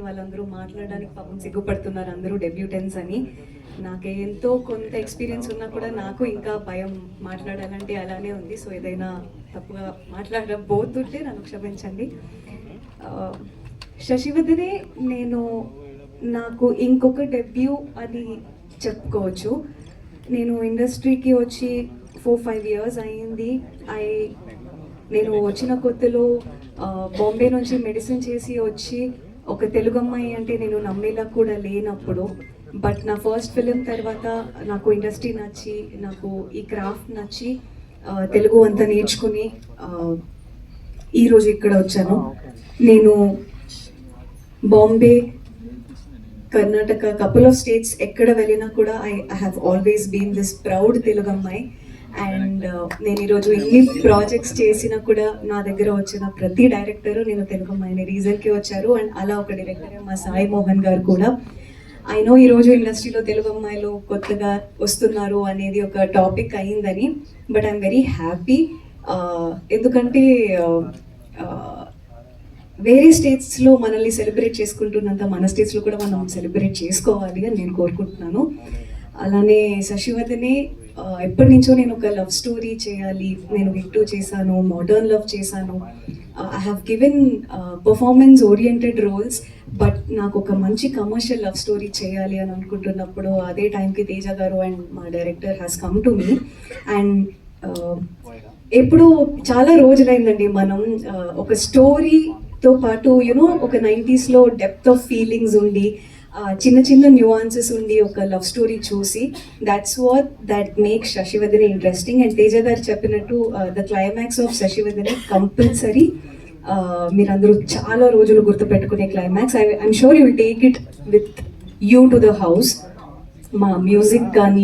వాళ్ళందరూ మాట్లాడడానికి పాపం సిగ్గుపడుతున్నారు అందరూ డెబ్యూటెన్స్ అని. నాకు ఎంతో కొంత ఎక్స్పీరియన్స్ ఉన్నా కూడా నాకు ఇంకా భయం మాట్లాడాలంటే అలానే ఉంది. సో ఏదైనా తప్పుగా మాట్లాడబోతుంటే నన్ను క్షమించండి. శశివదినే నేను నాకు ఇంకొక డెబ్యూ అని చెప్పుకోవచ్చు. నేను ఇండస్ట్రీకి వచ్చి ఫోర్ ఫైవ్ ఇయర్స్ అయ్యింది ఐ నేను వచ్చిన కొత్తలో బాంబే నుంచి మెడిసిన్ చేసి వచ్చి ఒక తెలుగు అమ్మాయి అంటే నేను నమ్మేలా కూడా లేనప్పుడు బట్ నా ఫస్ట్ ఫిలిం తర్వాత నాకు ఇండస్ట్రీ నచ్చి నాకు ఈ క్రాఫ్ట్ నచ్చి తెలుగు అంతా నేర్చుకుని ఈరోజు ఇక్కడ వచ్చాను. నేను Bombay Karnataka couple of states ఎక్కడ వెళ్ళినా కూడా I I have always been this proud Telugu అమ్మాయి. అండ్ నేను ఈరోజు ఎన్ని ప్రాజెక్ట్స్ చేసినా కూడా నా దగ్గర వచ్చిన ప్రతి డైరెక్టర్ నేను తెలుగు అమ్మాయిని రీజన్కి వచ్చారు. అండ్ అలా ఒక డైరెక్టర్ మా సాయి మోహన్ గారు కూడా. ఐ నో ఈరోజు ఇండస్ట్రీలో తెలుగు అమ్మాయిలు కొత్తగా వస్తున్నారు అనేది ఒక టాపిక్ అయ్యిందని. బట్ ఐఎమ్ వెరీ హ్యాపీ ఎందుకంటే uh, వేరే స్టేట్స్లో మనల్ని సెలబ్రేట్ చేసుకుంటున్నంత మన స్టేట్స్లో కూడా మనం సెలబ్రేట్ చేసుకోవాలి అని నేను కోరుకుంటున్నాను. అలానే శశివదనే ఆ, ఎప్పటి నుంచో నేను ఒక లవ్ స్టోరీ చేయాలి నేను విక్టూ చేశాను మోడర్న్ లవ్ చేశాను. I have given performance oriented roles but నాకు ఒక మంచి కమర్షియల్ లవ్ స్టోరీ చేయాలి అని అనుకుంటున్నప్పుడు అదే టైంకి తేజ గారు అండ్ మా director has come to me and ఎప్పుడు చాలా రోజులైందండి మనం ఒక స్టోరీతో పాటు యునో ఒక నైంటీస్లో డెప్త్ ఆఫ్ ఫీలింగ్స్ ఉండి చిన్న చిన్న న్యూఆన్సెస్ ఉండి ఒక లవ్ స్టోరీ చూసి that's what that make Sasivadani interesting and Teja గారు చెప్పినట్టు the climax of Sasivadani compulsory మీరందరూ చాలా రోజులు గుర్తుపెట్టుకునే climax I I'm sure you will take it with you to the house మా మ్యూజిక్ కానీ